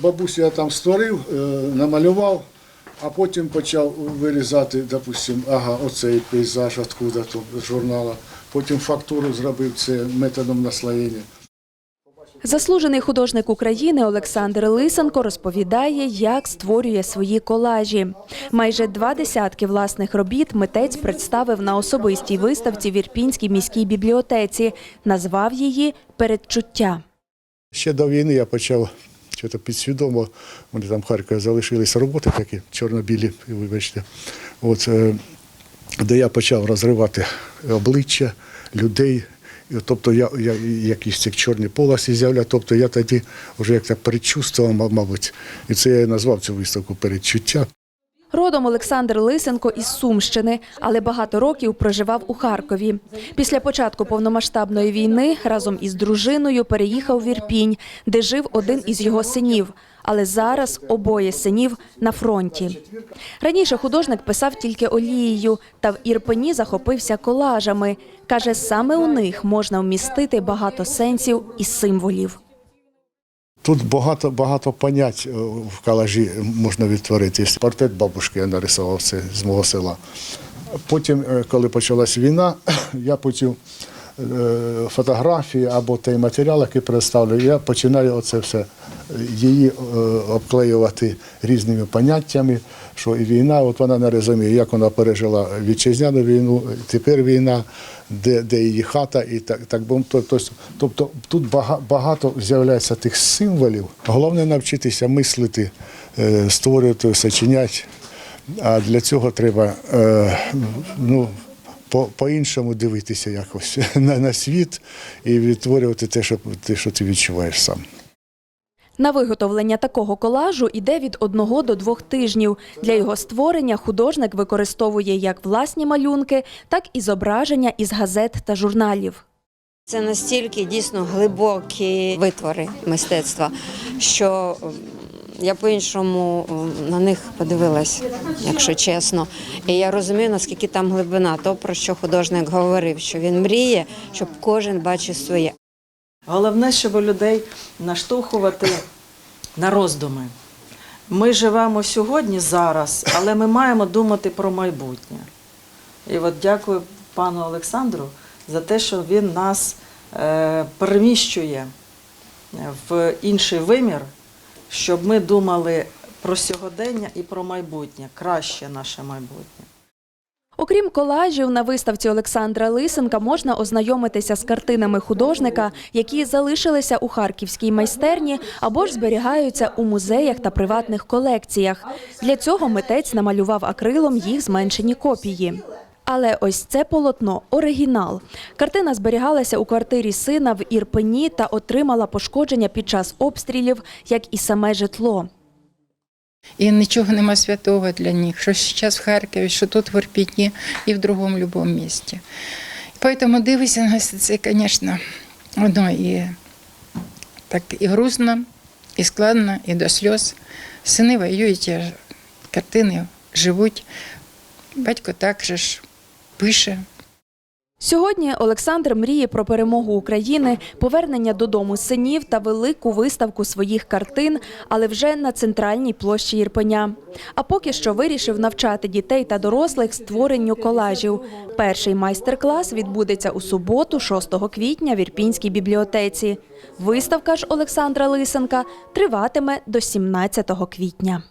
Бабусю я там створив, е, намалював, а потім почав вирізати, допустим, ага, оцей пейзаж, откуда то з журнала. Потім фактуру зробив це методом наслоєння. Заслужений художник України Олександр Лисенко розповідає, як створює свої колажі. Майже два десятки власних робіт митець представив на особистій виставці в Ірпінській міській бібліотеці. Назвав її Передчуття. Ще до війни я почав що-то підсвідомо, вони там в Харкові залишилися роботи такі, чорно-білі, вибачте. От, е, де я почав розривати обличчя людей. Тобто я, я якісь ці чорні полосі з'являв, тобто я тоді вже як так передчувствував, мабуть, і це я і назвав цю виставку передчуття. Родом Олександр Лисенко із Сумщини, але багато років проживав у Харкові. Після початку повномасштабної війни разом із дружиною переїхав в Ірпінь, де жив один із його синів. Але зараз обоє синів на фронті. Раніше художник писав тільки олією, та в Ірпені захопився колажами. Каже, саме у них можна вмістити багато сенсів і символів. Тут багато багато понять е, в калажі можна відтворити. Портрет бабушки я нарисував це з мого села. Потім, е, коли почалась війна, я е, фотографії або той матеріал, який представлю, я починаю оце все е, її е, обклеювати різними поняттями, що і війна, от вона не розуміє, як вона пережила вітчизняну війну, тепер війна, де, де її хата, і так, так бо- то- то- тобто тут багато з'являється тих символів. Головне навчитися мислити, е, створювати, сочиняти. А для цього треба е, ну, по- по-іншому дивитися якось на, на світ і відтворювати те, що, те, що ти відчуваєш сам. На виготовлення такого колажу йде від одного до двох тижнів. Для його створення художник використовує як власні малюнки, так і зображення із газет та журналів. Це настільки дійсно глибокі витвори мистецтва, що я по-іншому на них подивилась, якщо чесно. І я розумію, наскільки там глибина, то про що художник говорив, що він мріє, щоб кожен бачив своє. Головне, щоб людей наштовхувати на роздуми. Ми живемо сьогодні, зараз, але ми маємо думати про майбутнє. І от дякую пану Олександру за те, що він нас е, переміщує в інший вимір, щоб ми думали про сьогодення і про майбутнє, краще наше майбутнє. Окрім колажів, на виставці Олександра Лисенка можна ознайомитися з картинами художника, які залишилися у харківській майстерні або ж зберігаються у музеях та приватних колекціях. Для цього митець намалював акрилом їх зменшені копії. Але ось це полотно оригінал. Картина зберігалася у квартирі сина в Ірпені та отримала пошкодження під час обстрілів, як і саме житло. І нічого нема святого для них, що зараз в Харкові, що тут в Ірпіні і в другому будь-якому місті. Поэтому дивишся на це, звісно, воно і так і грустно, і складно, і до сльоз. Сини воюють, картини живуть. Батько так же ж пише. Сьогодні Олександр мріє про перемогу України, повернення додому синів та велику виставку своїх картин, але вже на центральній площі Єрпеня. А поки що вирішив навчати дітей та дорослих створенню колажів. Перший майстер-клас відбудеться у суботу, 6 квітня в Ірпінській бібліотеці. Виставка ж Олександра Лисенка триватиме до 17 квітня.